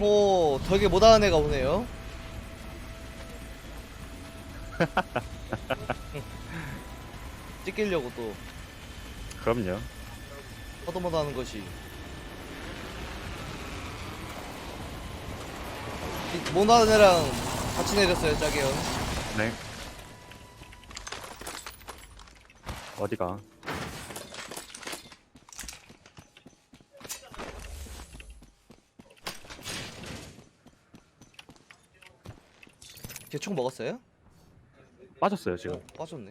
어호 되게 못하는 애가 오네요 찍히려고 또 그럼요. 허도못하는 것이 이 못하는 애랑 같이 내렸어요 짝이요 네. 어디가? 걔총 먹었어요? 빠졌어요 지금. 어, 빠졌네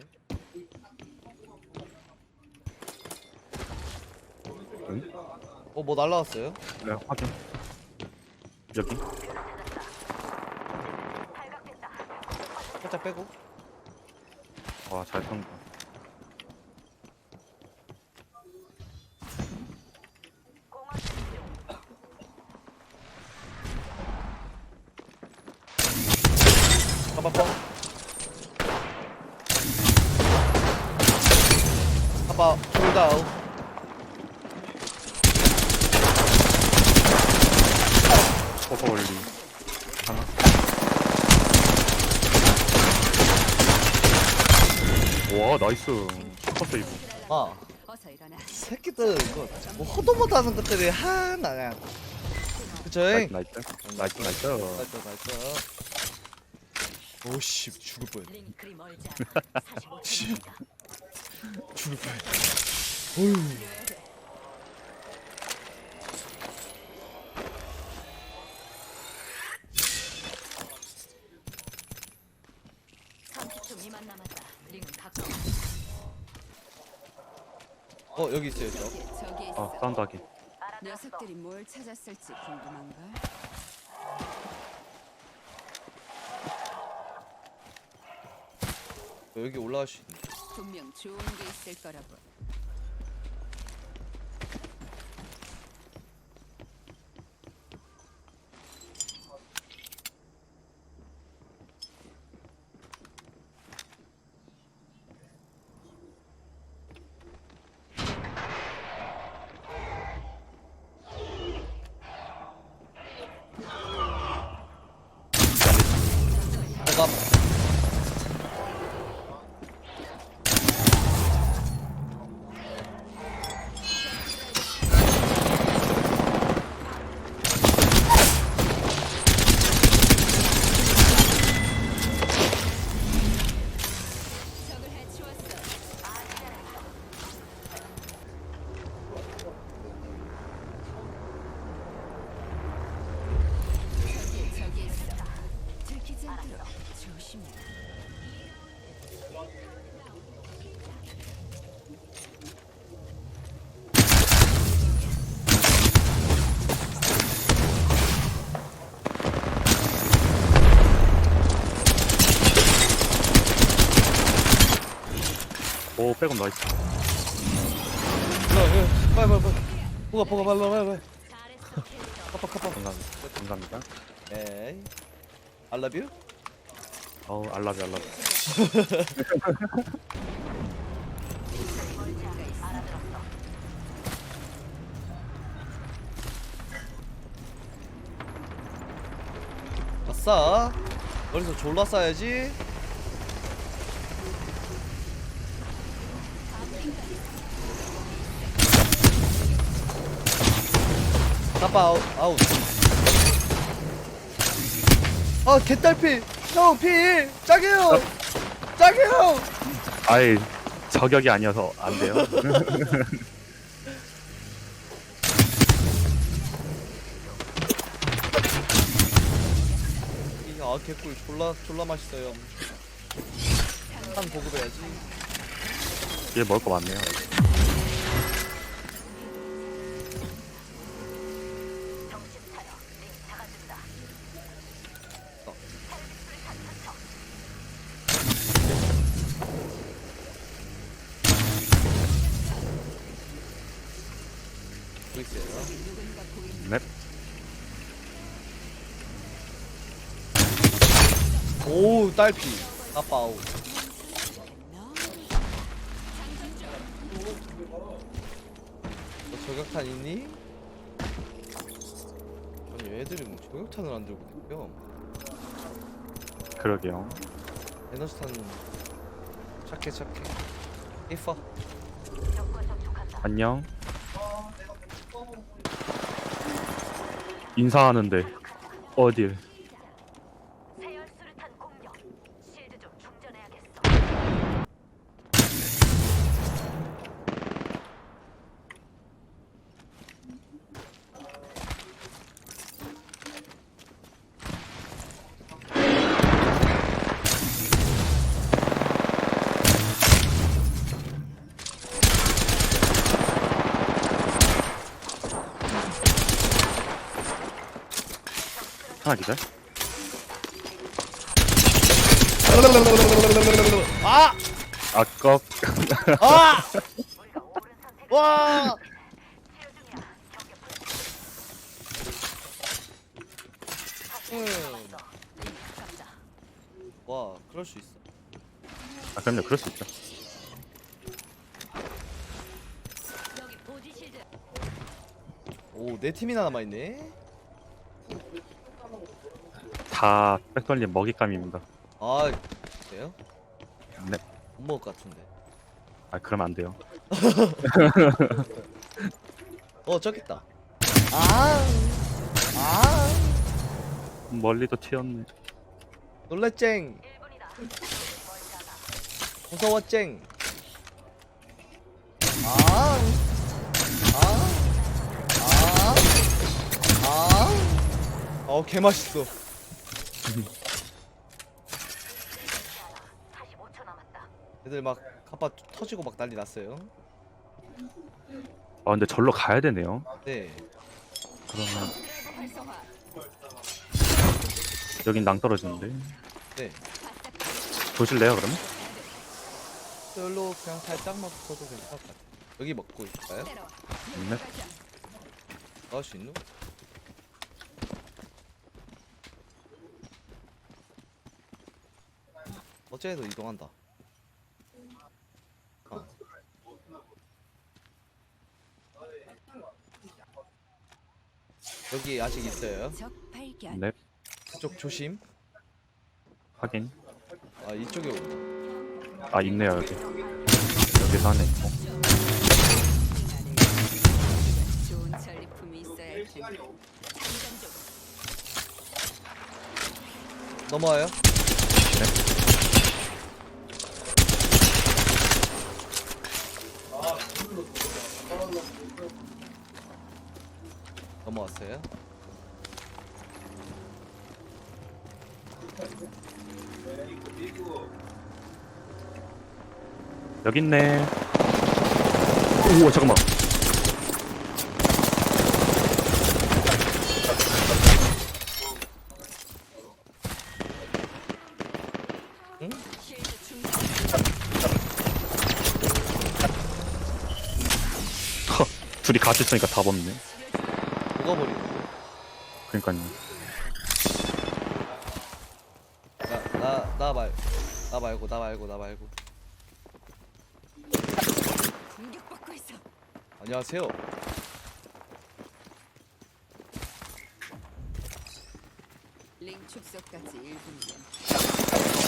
응? 어 뭐 날라왔어요? 네, 확인. 여기. 살짝 빼고 와, 잘 쏜다. 둘다우 커버 올리. 하나. 와, 나이스. 슈퍼 세이브. 아 어서 일어나. 새끼들 이거 뭐 허도 못하는 것들이 하나야 그죠잉? 나이스, 나이스. 나이스, 나이스. 나이스 나이스 오씨 죽을 뻔링 그리 멀지 않아. 45초입니다. 죽을 뻔 어휴. 어 여기 있어요 저. 아, 사운드 하기. 녀석들이 뭘 찾았을지 궁금한걸. 여기 올라갈 수 있네 분명 좋은 게 있을 거라고. 오, 백업 나이스. 야, 야, 빨리 빨리 빨리 보가 보가 빨리 빨리 빨리. 카파 카파 감사합니다. 감사합니다. 에이 I love you 어우, 알라뷰, 알라뷰. 아싸 여기서 졸라 싸야지 아빠 아웃 아웃. 아 개딸피. 형필 짜게요. 짜게요. 아이, 저격이 아니어서 안 돼요. 아 개꿀. 졸라 졸라 맛있어요. 한 보급해야지. 얘 먹을 거 많네요. 오 딸피 아빠 아웃 너? 너 저격탄 있니? 아니 왜 애들이 뭐 저격탄을 안 들고 다녀 그러게요. 에너지 탄 착해 착해 이파 안녕. 인사하는데 어딜? 세열 수류탄 공격. 실드 좀 충전해야겠어. 하나 기절? 아! 아깝. 아! 와! 음. 와, 그럴 수 있어. 아 그럼요. 그럴 수 있죠. 오, 네 팀이나 남아 있네. 다 백돌림 먹잇감입니다. 아, 그래요? 네. 못 먹을 것 같은데. 아 그러면 안 돼요. 어, 저기 있다. 아! 아! 멀리도 튀었네. 놀랬쟁. 1분이다. 무서웠쟁. 아! 아! 아! 아! 어, 개 맛있어. 45초 남았다. 애들 막 갑바 터지고 막 난리 났어요. 아 근데 절로 가야 되네요. 네. 그러면. 여긴 낭 떨어지는데. 네. 보실래요 그러면? 별로 그냥 살짝만 붙어도 괜찮을 것 같아요. 여기 먹고 있을까요? 네. 나올 수 있 노? 어째도 이동한다. 어. 여기 아직 있어요. 적 발견. 네. 조심. 확인. 아 이쪽에 온다. 아 있네요 여기. 여기서 하나 있고. 좋은 전리품이 있어야. 넘어와요. 넘어왔어요. 여기 있네. 오 잠깐만. 허, 둘이 같이 있으니까 다 벗네. 녹아버리고. 그러니까요. 나 나 나 말. 나 말고 나 말고 나 말고. 공격받고 있어. 안녕하세요. 링 축소까지 1분이면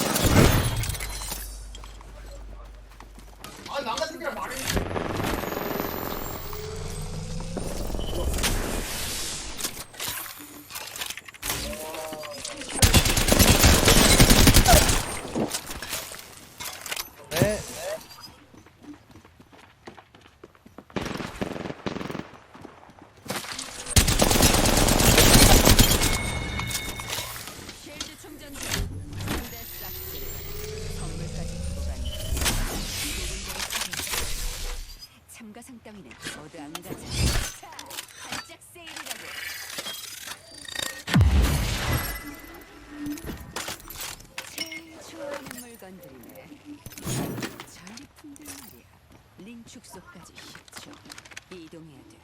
네. 쉴드 충전 중. 상대 싹쓸이. 선물까지 주고 간다. 두근거리 차례. 참가상 따위는 어디 안 가자. 자, 반짝 세일이라고. 제일 좋아하는 물 건들이네. 전리품들 말이야. 링 축소까지 10초. 이동해야 돼.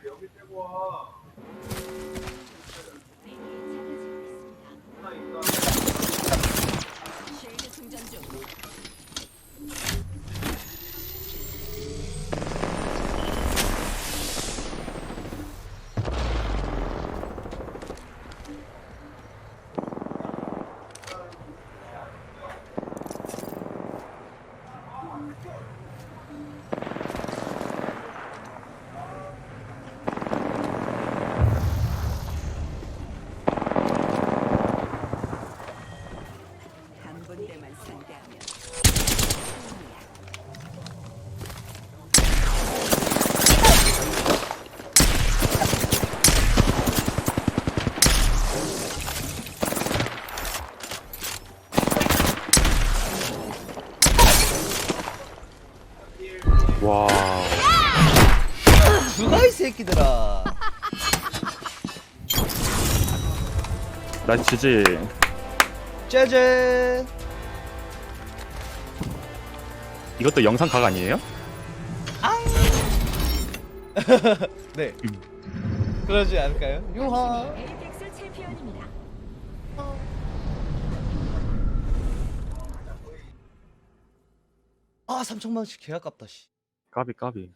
쉴드 와 죽어 이 새끼들아. 나이스 지지. 짜잔. 이것도 영상 각 아니에요? 네. 그러지 않을까요? 유하. 에이펙스 챔피언입니다. 아 3천만 원씩 개 아깝다 씨 까비 까비.